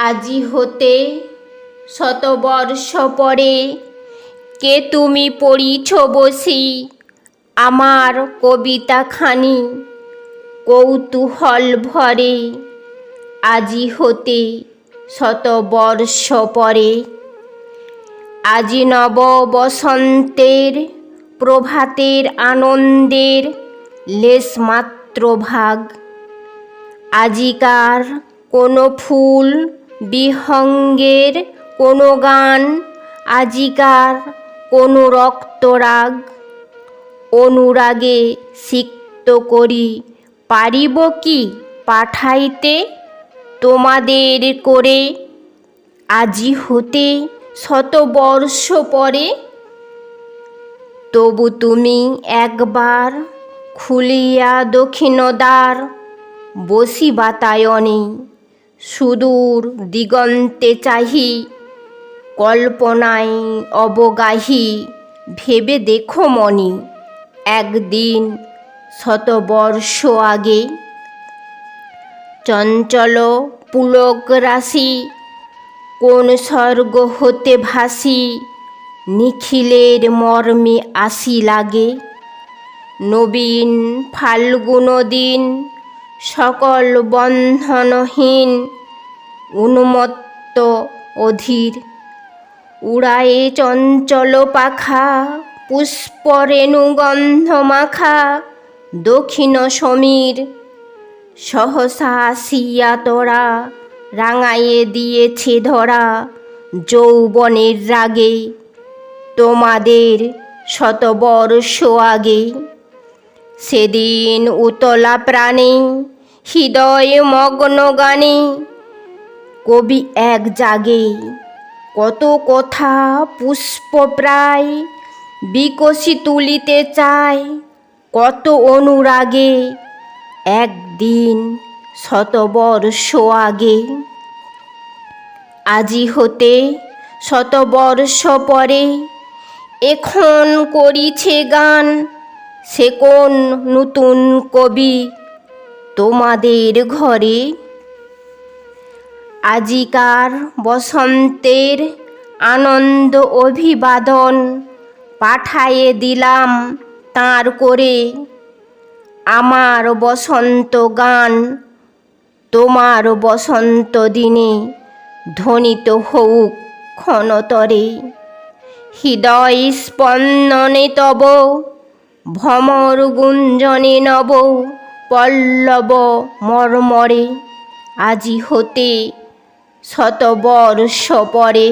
আজি হতে শতবর্ষ পরে কে তুমি পড়িছ বসি আমার কবিতাখানি? কৌতূহল ভরে আজি হতে শতবর্ষ পরে। আজি নব বসন্তের প্রভাতের আনন্দের লেশমাত্র ভাগ আজিকার কোনো ফুল বিহঙ্গের কোনো গান, আজিকার কোনো রক্তরাগ। অনুরাগে সিক্ত করি, পারিব কি পাঠাইতে? তোমাদের করে আজি হতে শত বর্ষ পরে। তবু তুমি একবার খুলিয়া দক্ষিণ দ্বার বসি বাতায়নে সুদূর দিগন্তে চাহি, কল্পনায় অবগাহী, ভেবে দেখো মনি একদিন শতবর্ষ আগে। চঞ্চল পুলক রাশি, কোন স্বর্গ হতে ভাসি, নিখিলের মর্মে আসি লাগে। নবীন ফাল্গুন দিন সকল বন্ধনহীন উন্মত্ত অধীর। উড়ায়ে চঞ্চল পাখা, পুষ্পরেণু গন্ধ মাখা, দক্ষিণ সমীর। সহসা আসিয়া তোরা রাঙাইয়ে দিয়েছে ধরা যৌবনের রাগে। তোমাদের শতবর্ষ আগে সেদিন উতলা প্রাণে, হৃদয় মগ্ন গানে, কবি এক জাগে কত কথা পুষ্প প্রায় বিকশি তুলিতে চায়, কত অনুরাগে একদিন শতবর্ষ আগে। আজি হতে শতবর্ষ পরে, এখন করিছে গান সে কোন নতুন কবি তোমাদের ঘরে? আজিকার বসন্তের আনন্দ অভিবাদন পাঠায়ে দিলাম তাঁর করে। আমার বসন্ত গান তোমার বসন্ত দিনে ধ্বনিত হউক ক্ষণতরে। হৃদয় স্পন্দনে তব ভ্রমর গুঞ্জনে নব পল্লব মর্মরে আজি হতে শতবর্ষ পরে।